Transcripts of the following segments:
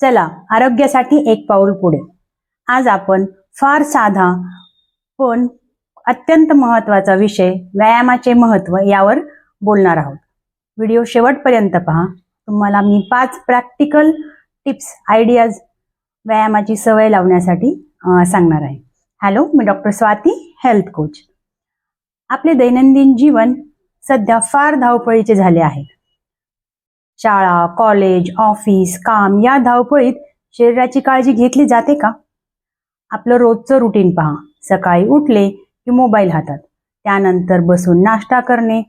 चला आरोग्यासाठी एक पाऊल पुढे. आज आपण फार साधा पण अत्यंत महत्त्वाचा विषय व्यायामाचे महत्त्व यावर बोलणार आहोत. व्हिडिओ शेवटपर्यंत पहा. तुम्हाला मी पाच प्रॅक्टिकल टिप्स आयडियाज व्यायामाची सवय लावण्यासाठी सांगणार आहे. हॅलो मी डॉक्टर स्वाती हेल्थ कोच आपले दैनंदिन जीवन सध्या फार धावपळीचे झाले आहे. शाळा कॉलेज ऑफिस काम या धावपळीत शरीराची काळजी घेतली जाते का? आपलं रोजचं रुटीन पहा. सकाळी उठले की मोबाईल हातात. त्यानंतर बसून नाश्ता करणे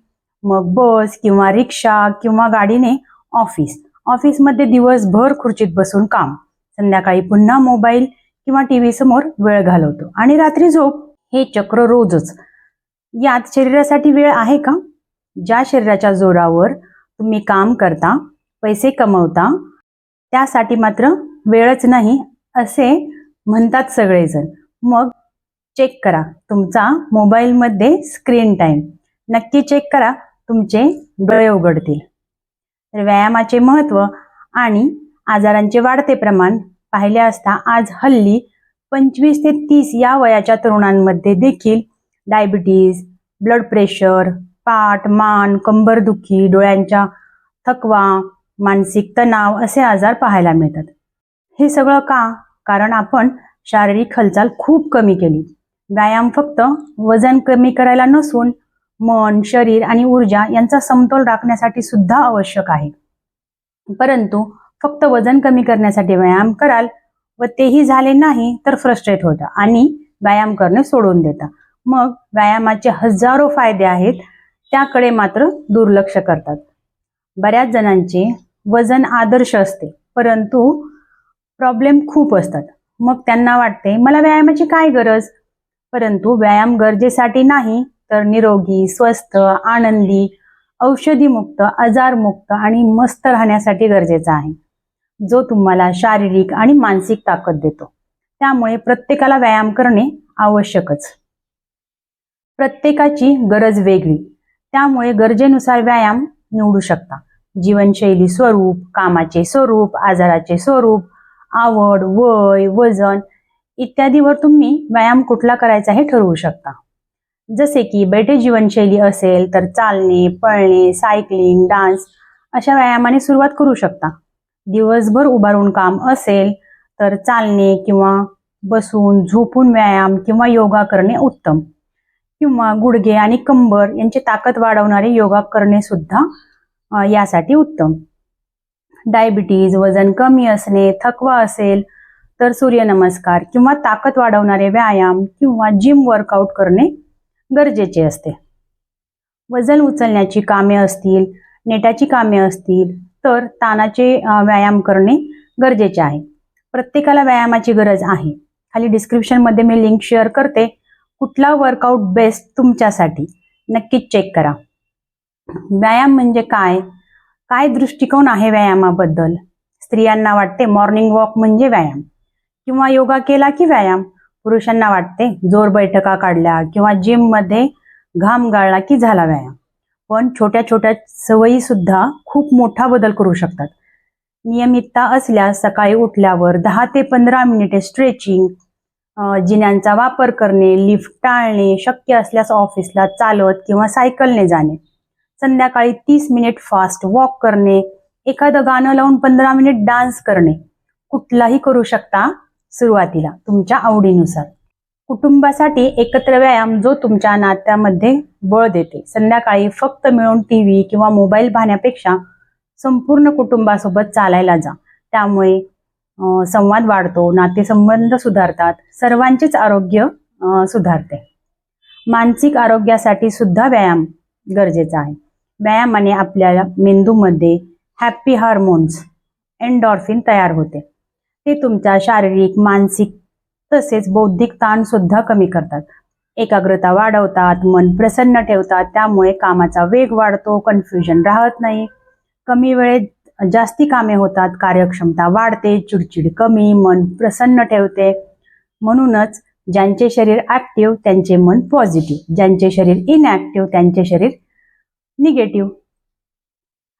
मग बस किंवा रिक्षा किंवा गाडीने ऑफिस. ऑफिसमध्ये दिवसभर खुर्चीत बसून काम. संध्याकाळी पुन्हा मोबाईल किंवा टी व्ही समोर वेळ घालवतो. आणि रात्री झोप हे चक्र रोजच. यात शरीरासाठी वेळ आहे का? ज्या शरीराच्या जोरावर तुम्ही काम करता पैसे कमवता त्यासाठी मात्र वेळच नाही असे म्हणतात सगळेजण. मग चेक करा तुमचा मोबाईलमध्ये स्क्रीन टाईम नक्की चेक करा तुमचे डोळे उघडतील. तर व्यायामाचे महत्त्व आणि आजारांचे वाढते प्रमाण पाहिले असता आज हल्ली पंचवीस ते तीस या वयाच्या तरुणांमध्ये देखील डायबिटीज ब्लड प्रेशर पाठ मान कंबरदुखी डोळ्यांच्या थकवा मानसिक तणाव असे आजार पाहायला मिळतात. हे सगळं का? कारण आपण शारीरिक हालचाल खूप कमी केली. व्यायाम फक्त वजन कमी करायला नसून मन शरीर आणि ऊर्जा यांचा समतोल राखण्यासाठी सुद्धा आवश्यक आहे. परंतु फक्त वजन कमी करण्यासाठी व्यायाम कराल व तेही झाले नाही तर फ्रस्ट्रेट होता आणि व्यायाम करणे सोडून देता. मग व्यायामाचे हजारो फायदे आहेत त्याकडे मात्र दुर्लक्ष करतात. बऱ्याच जणांचे वजन आदर्श असते परंतु प्रॉब्लेम खूप असतात. मग त्यांना वाटते मला व्यायामाची काय गरज? परंतु व्यायाम गरजेसाठी नाही तर निरोगी स्वस्थ आनंदी औषधीमुक्त आजारमुक्त आणि मस्त राहण्यासाठी गरजेचा आहे. जो तुम्हाला शारीरिक आणि मानसिक ताकद देतो. त्यामुळे प्रत्येकाला व्यायाम करणे आवश्यकच. प्रत्येकाची गरज वेगळी. त्यामुळे गरजेनुसार व्यायाम निवडू शकता. जीवनशैली स्वरूप कामाचे स्वरूप आजाराचे स्वरूप आवड वय वजन इत्यादीवर तुम्ही व्यायाम कुठला करायचा हे ठरवू शकता. जसे की बैठे जीवनशैली असेल तर चालणे पळणे सायकलिंग डान्स अशा व्यायामाने सुरुवात करू शकता. दिवसभर उभारून काम असेल तर चालणे किंवा बसून झोपून व्यायाम किंवा योगा करणे उत्तम. किंवा गुडघे आणि कंबर यांची ताकद वाढवणारे योगा करणे सुद्धा यासाठी उत्तम. डायबिटीज वजन कमी असणे थकवा असेल तर सूर्यनमस्कार किंवा ताकद वाढवणारे व्यायाम किंवा जिम वर्कआउट करणे गरजेचे असते. वजन उचलण्याची कामे असतील नेटाची कामे असतील तर तानाचे व्यायाम करणे गरजेचे आहे. प्रत्येकाला व्यायामाची गरज आहे. खाली डिस्क्रिप्शनमध्ये मी लिंक शेअर करते. कुठला वर्कआउट बेस्ट तुमच्यासाठी? नक्कीच चेक करा. व्यायाम म्हणजे काय? काय दृष्टिकोन आहे व्यायामाबद्दल? स्त्रियांना वाटते मॉर्निंग वॉक म्हणजे व्यायाम. किंवा योगा केला की व्यायाम? पुरुषांना वाटते जोर बैठका काढल्या किंवा जिममध्ये घाम गाळला की झाला व्यायाम. पण छोट्या छोट्या सवयी सुद्धा खूप मोठा बदल करू शकतात. नियमितता असल्यास सकाळी उठल्यावर दहा ते पंधरा मिनिटे स्ट्रेचिंग जिन्यांचा वापर करणे लिफ्ट टाळणे शक्य असल्यास ऑफिसला चालत किंवा सायकलने जाणे. संध्याकाळी तीस मिनिट फास्ट वॉक करणे एखादं गाणं लावून पंधरा मिनिट डान्स करणे. कुठलाही करू शकता सुरुवातीला तुमच्या आवडीनुसार. कुटुंबासाठी एकत्र व्यायाम जो तुमच्या नात्यामध्ये बळ देते. संध्याकाळी फक्त मिळून टी व्ही किंवा मोबाईल पाहण्यापेक्षा संपूर्ण कुटुंबासोबत चालायला जा. त्यामुळे संवाद वाढतो नातेसंबंध सुधारतात सर्वांचेच आरोग्य सुधारते. मानसिक आरोग्यासाठी सुद्धा व्यायाम गरजेचा आहे. व्यायामाने आपल्याला मेंदूमध्ये हॅप्पी हार्मोन्स एन्डॉर्फिन तयार होते. ते तुमच्या शारीरिक मानसिक तसेच बौद्धिक ताण सुद्धा कमी करतात. एकाग्रता वाढवतात मन प्रसन्न ठेवतात त्यामुळे कामाचा वेग वाढतो कन्फ्युजन राहत नाही. कमी वेळेत जास्ती कामे होतात कार्यक्षमता वाढते चिडचिड कमी मन प्रसन्न ठेवते. म्हणूनच ज्यांचे शरीर ऍक्टिव्ह त्यांचे मन पॉझिटिव्ह ज्यांचे शरीर इनॅक्टिव्ह त्यांचे शरीर निगेटिव्ह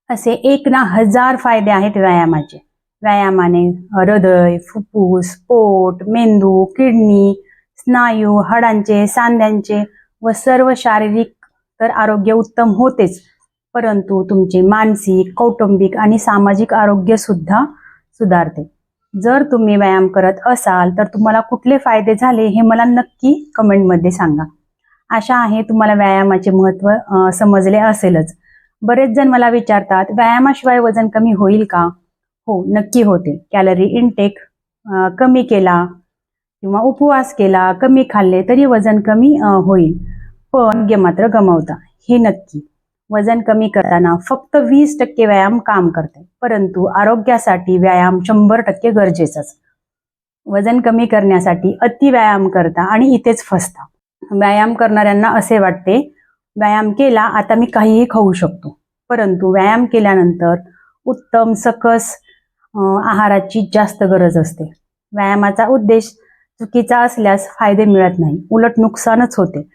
असे एक ना हजार फायदे आहेत व्यायामाचे. व्यायामाने हृदय फुफ्फुस पोट मेंदू किडनी स्नायू हाडांचे सांध्यांचे व सर्व शारीरिक तर आरोग्य उत्तम होतेच. परंतु तुमचे मानसिक कौटुंबिक आणि सामाजिक आरोग्य सुद्धा सुधारते. जर तुम्ही व्यायाम करत असाल तर तुम्हाला कुठले फायदे झाले हे मला नक्की कमेंटमध्ये सांगा. आशा आहे तुम्हाला व्यायामाचे महत्त्व समजले असेलच. बरेच जण मला विचारतात व्यायामाशिवाय वजन कमी होईल का? हो नक्की होते. कॅलरी इनटेक कमी केला किंवा उपवास केला कमी खाल्ले तरी वजन कमी होईल. पण आरोग्य मात्र गमावता. हे नक्की. वजन कमी करताना फक्त वीस टक्के व्यायाम काम करते परंतु आरोग्यासाठी व्यायाम शंभर टक्के गरजेचाच. वजन कमी करण्यासाठी अति व्यायाम करता आणि इथेच फसता. व्यायाम करणाऱ्यांना असे वाटते व्यायाम केला आता मी काहीही खाऊ शकतो. परंतु व्यायाम केल्यानंतर उत्तम सकस आहाराची जास्त गरज असते. व्यायामाचा उद्देश चुकीचा असल्यास फायदे मिळत नाही उलट नुकसानच होते.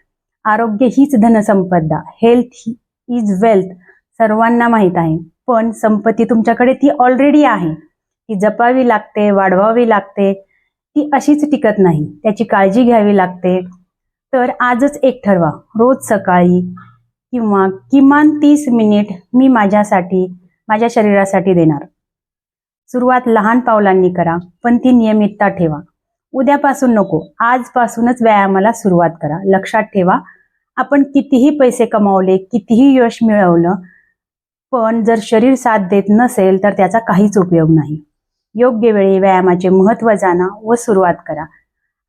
आरोग्य हीच धनसंपदा हेल्थ ही इज वेल्थ सर्वांना माहीत आहे. पण संपत्ती तुमच्याकडे ती ऑलरेडी आहे. ती जपावी लागते वाढवावी लागते. ती अशीच टिकत नाही. त्याची काळजी घ्यावी लागते. तर आजच एक ठरवा. रोज सकाळी किंवा किमान तीस मिनिट मी माझ्यासाठी माझ्या शरीरासाठी देणार. सुरुवात लहान पावलांनी करा पण ती नियमितता ठेवा. उद्यापासून नको. आजपासूनच व्यायामाला सुरुवात करा. लक्षात ठेवा आपण कितीही पैसे कमावले कितीही यश मिळवलं पण जर शरीर साथ देत नसेल तर त्याचा काहीच उपयोग नाही. योग्य वेळी व्यायामाचे महत्त्व जाणा व सुरुवात करा.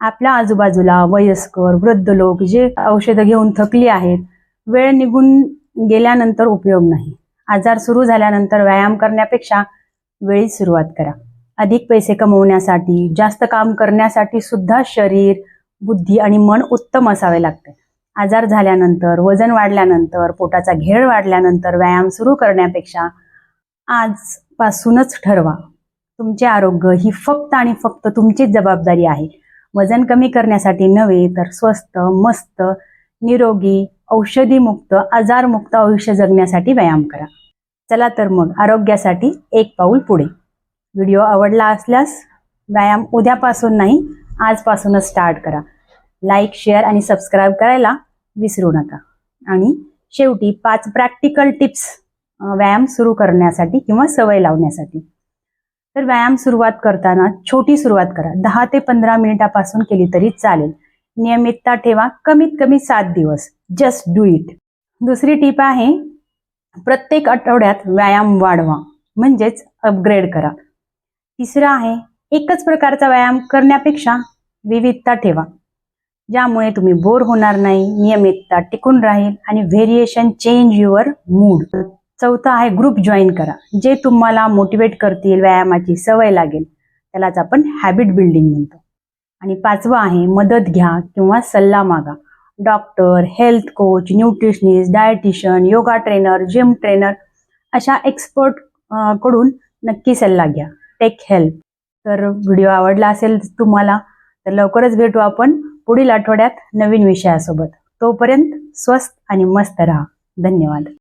आपल्या आजूबाजूला वयस्कर वृद्ध लोक जे औषधं घेऊन थकली आहेत वेळ निघून गेल्यानंतर उपयोग नाही. आजार सुरू झाल्यानंतर व्यायाम करण्यापेक्षा वेळीच सुरुवात करा. अधिक पैसे कमवण्यासाठी जास्त काम करण्यासाठी सुद्धा शरीर बुद्धी आणि मन उत्तम असावे लागते. आजार झाल्यानंतर वजन वाढल्यानंतर पोटाचा घेर वाढल्यानंतर व्यायाम सुरू करण्यापेक्षा आजपासूनच ठरवा. तुमचे आरोग्य ही फक्त आणि फक्त तुमचीच जबाबदारी आहे. वजन कमी करण्यासाठी नव्हे तर स्वस्त मस्त निरोगी औषधीमुक्त आजारमुक्त आयुष्य जगण्यासाठी व्यायाम करा. चला तर मग आरोग्यासाठी एक पाऊल पुढे. व्हिडिओ आवडला असल्यास व्यायाम उद्यापासून नाही आजपासूनच स्टार्ट करा. लाईक शेअर आणि सबस्क्राईब करायला विसरू नका. आणि शेवटी पाच प्रॅक्टिकल टिप्स व्यायाम सुरू करण्यासाठी किंवा सवय लावण्यासाठी. तर व्यायाम सुरुवात करताना छोटी सुरुवात करा. दहा ते पंधरा मिनिटापासून केली तरी चालेल. नियमितता ठेवा. कमीत कमी सात दिवस. जस्ट डू इट दुसरी टीप आहे प्रत्येक आठवड्यात व्यायाम वाढवा. म्हणजेच अपग्रेड करा. तिसरं आहे एकच प्रकारचा व्यायाम करण्यापेक्षा विविधता ठेवा. ज्यामुळे तुम्ही बोर होणार नाही नियमितता टिकून राहील आणि व्हेरिएशन चेंज युअर मूड चौथं आहे ग्रुप जॉईन करा जे तुम्हाला मोटिवेट करतील व्यायामाची सवय लागेल. त्यालाच आपण हॅबिट बिल्डिंग म्हणतो. आणि पाचवं आहे मदत घ्या किंवा सल्ला मागा. Doctor health coach nutritionist dietitian yoga trainer gym trainer अशा एक्सपर्टकडून नक्की सल्ला घ्या. टेक हेल्प तर व्हिडिओ आवडला असेल तुम्हाला तर लवकरच भेटू आपण. पुढील आठवड्यात नवीन विषयासोबत. तोपर्यंत स्वस्त आणि मस्त राहा. धन्यवाद.